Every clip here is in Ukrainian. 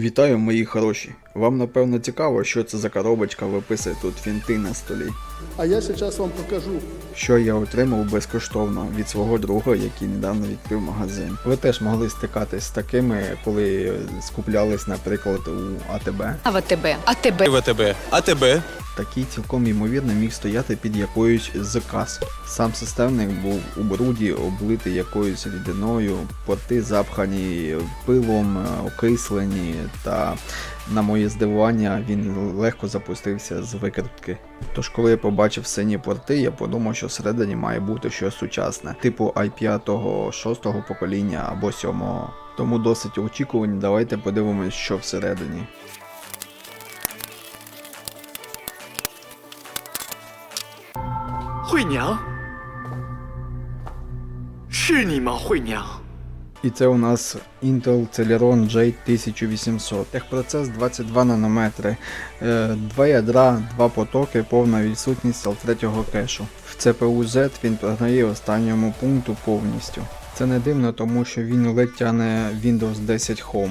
Вітаю, мої хороші. Вам напевно цікаво, що це за коробочка виписує тут фінти на столі. А я сейчас вам покажу. Що я отримав безкоштовно від свого друга, який недавно відкрив магазин. Ви теж могли стикатись з такими, коли скуплялись, наприклад, у АТБ. А ВТБ, АТБ. ВТБ. А тебе? Такий цілком ймовірно міг стояти під якоюсь з кас. Сам системник був у бруді, облитий якоюсь рідиною, порти запхані пилом, е, окислені, та на моє здивування він легко запустився з викритки. Тож, коли я побачив сині порти, я подумав, що всередині має бути щось сучасне, типу i5, 6 покоління або 7-го. Тому досить очікувань, давайте подивимось, що всередині. Хуйня. Чи німа хуйня? І це у нас Intel Celeron J1800. Техпроцес 22 нанометри, е, два ядра, два потоки, повна відсутність L3 кешу. В CPU Z він програє останньому пункту повністю. Це не дивно, тому що він ледь тяне Windows 10 Home.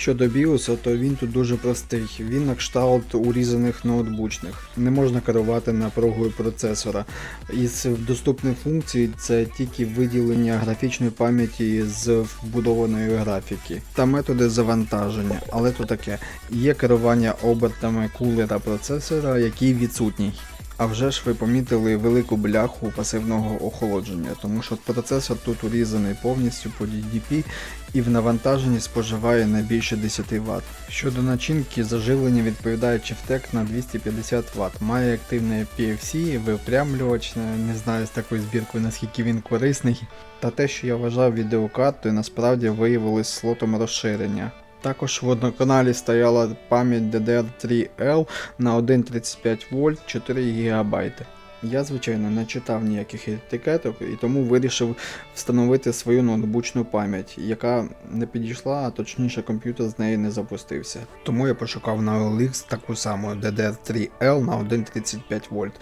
Щодо BIOS, то він тут дуже простий. Він на кшталт урізаних ноутбучних. Не можна керувати напругою процесора. Із доступних функцій це тільки виділення графічної пам'яті з вбудованої графіки та методи завантаження, але то таке. Є керування обертами кулера процесора, який відсутній. А вже ж ви помітили велику бляху пасивного охолодження, тому що процесор тут урізаний повністю по DDP і в навантаженні споживає не більше 10 Вт. Щодо начинки, заживлення відповідає Chevtec на 250 Вт. Має активне PFC, випрямлювач, не знаю з такою збіркою наскільки він корисний. Та те, що я вважав відеокартою, насправді виявилось слотом розширення. Також в одноканалі стояла пам'ять DDR3L на 1,35 вольт 4 ГБ. Я, звичайно, не читав ніяких етикеток і тому вирішив встановити свою ноутбучну пам'ять, яка не підійшла, а точніше комп'ютер з неї не запустився. Тому я пошукав на OLX таку саму DDR3L на 1,35 вольт.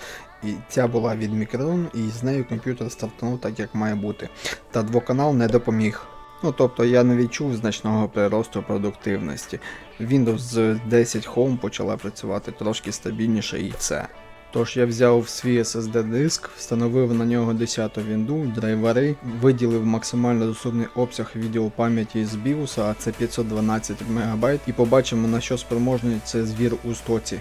І ця була від Micron, і з нею комп'ютер стартанув так, як має бути. Та двоканал не допоміг. Ну тобто я не відчув значного приросту продуктивності. Windows 10 Home почала працювати трошки стабільніше і це. Тож я взяв свій SSD диск, встановив на нього 10 вінду, драйвери, виділив максимально доступний обсяг відеопам'яті з BIOS, а це 512 МБ, і побачимо на що спроможний це звір у стоці.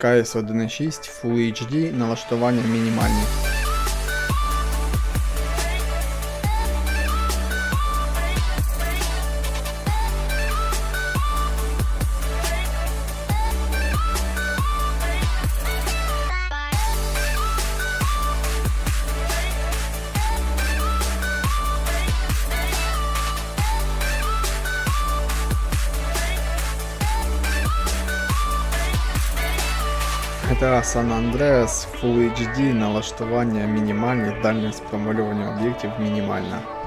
KS 1.6 Full HD налаштування мінімальні. GTA San Andreas Full HD налаштування мінімальні, дальність промальовування об'єктів мінімальна.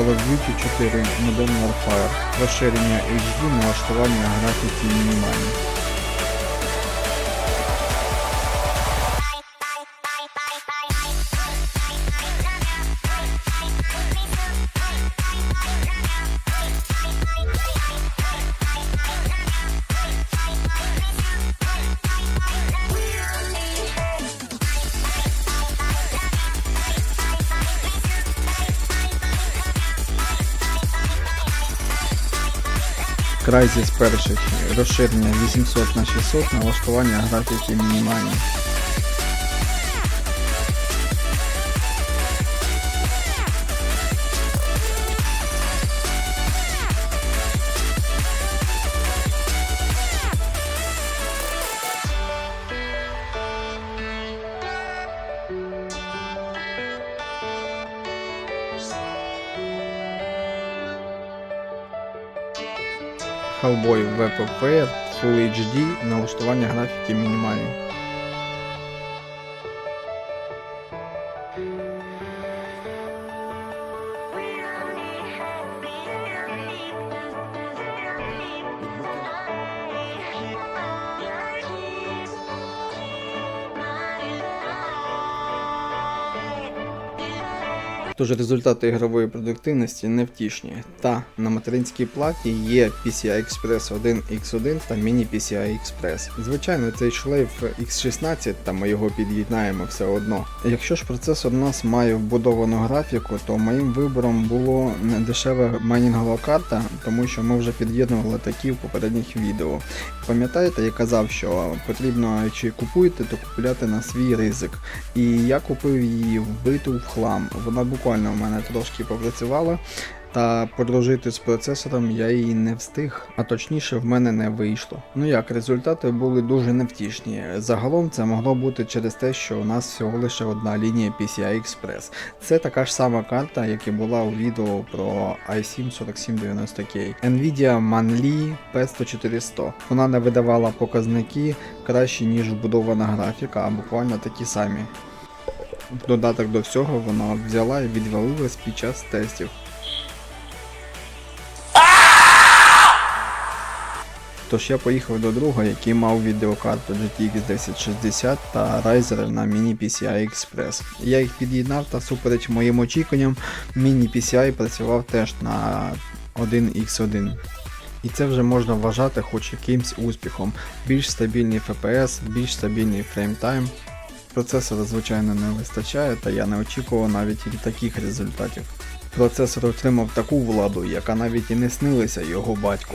Call of Duty 4 Modern Warfare. Розширення HD, налаштування графіки мінімальні. Crysis перших розширення 800 на 600 налаштування графіки мінімальні. Hellboy VPP Full HD, налаштування графіки мінімальні. Тож результати ігрової продуктивності невтішні. Та на материнській платі є PCI Express 1 X1 та Mini PCI Express. Звичайно, цей шлейф X16, та ми його під'єднаємо все одно. Якщо ж процесор у нас має вбудовану графіку, то моїм вибором було дешева майнінгова карта, тому що ми вже під'єднували такі в попередніх відео. Пам'ятаєте, я казав, що потрібно чи купуєте, то купляти на свій ризик. І я купив її вбиту в хлам. Вона буквально в мене трошки попрацювала. Та подружити з процесором я її не встиг, а точніше в мене не вийшло. Ну як, результати були дуже невтішні. Загалом це могло бути через те, що у нас всього лише одна лінія PCI Express. Це така ж сама карта, як і була у відео про i7 4790K. Nvidia Manli P10400. Вона не видавала показники кращі, ніж вбудована графіка, а буквально такі самі. В додаток до всього вона взяла і відвалилась під час тестів. Тож я поїхав до друга, який мав відеокарту GTX 1060 та Ryzen на Mini PCI Express. Я їх під'єднав та супереч моїм очікуванням, Mini PCI працював теж на 1x1. І це вже можна вважати хоч якимсь успіхом. Більш стабільний FPS, більш стабільний фреймтайм. Процесора, звичайно, не вистачає, та я не очікував навіть і таких результатів. Процесор отримав таку владу, яка навіть і не снилася його батьку.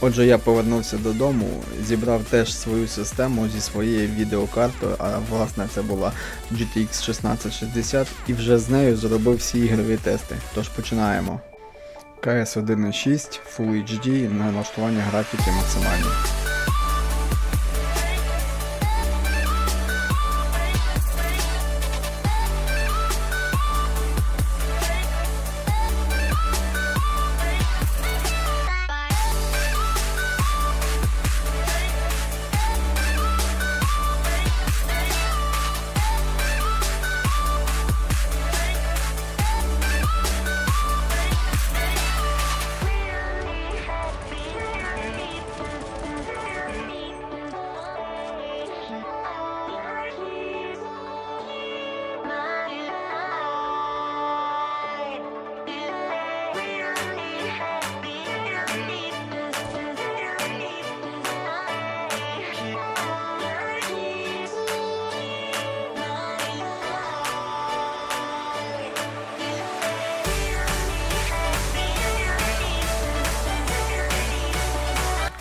Отже, я повернувся додому, зібрав теж свою систему зі своєю відеокартою, а власне це була GTX 1660, і вже з нею зробив всі ігрові тести. Тож починаємо. КС 1.6 Full HD на налаштування графіки максимальні.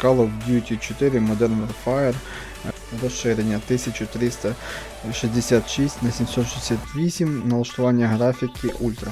Call of Duty 4 Modern Warfare розширення 1366 на 768 налаштування графіки Ультра.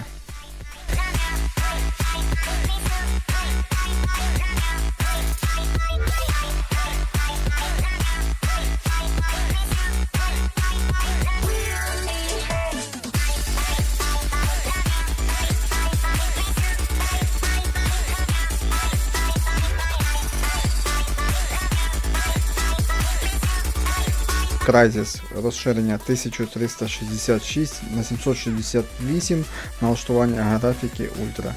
Crysis розширення 1366 на 768 налаштування графіки Ультра.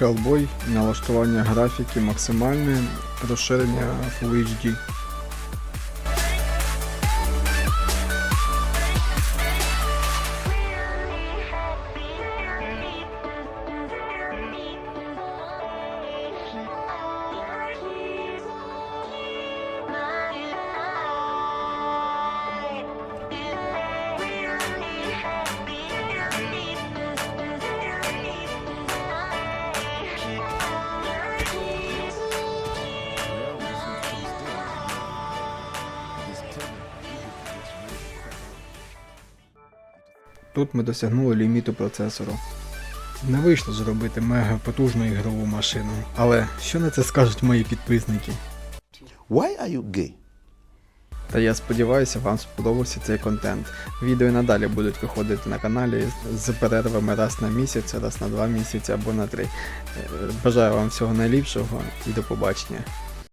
Hellboy налаштування графіки максимальне розширення Full HD. Тут ми досягнули ліміту процесору. Не вийшло зробити мега потужну ігрову машину. Але що на це скажуть мої підписники? Why are you gay? Та я сподіваюся, вам сподобався цей контент. Відео і надалі будуть виходити на каналі з перервами раз на місяць, раз на два місяці або на три. Е, Бажаю вам всього найліпшого і до побачення.